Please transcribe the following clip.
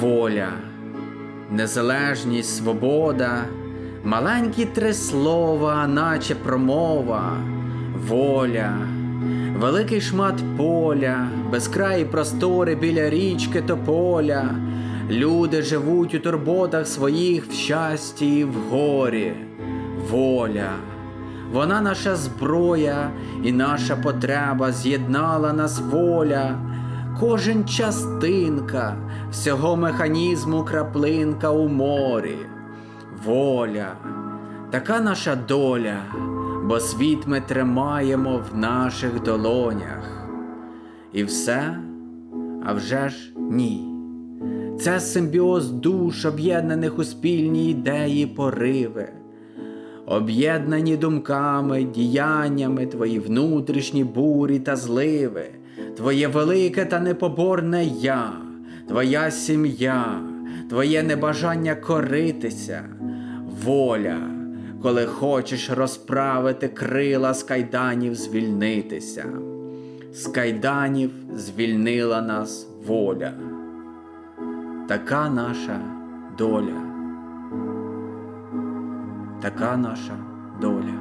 воля, незалежність, свобода, маленькі три слова, наче промова, воля, великий шмат поля, безкраї простори біля річки тополя. Люди живуть у турботах своїх в щасті і в горі. Воля. Вона наша зброя і наша потреба з'єднала нас воля. Кожен частинка всього механізму краплинка у морі. Воля, така наша доля, бо світ ми тримаємо в наших долонях. І все, а вже ж ні. Це симбіоз душ, об'єднаних у спільні ідеї пориви, об'єднані думками, діяннями, твої внутрішні бурі та зливи, твоє велике та непоборне я, твоя сім'я, твоє небажання коритися, воля, коли хочеш розправити крила з кайданів звільнитися. З кайданів звільнила нас воля. Така наша доля. Така наша доля.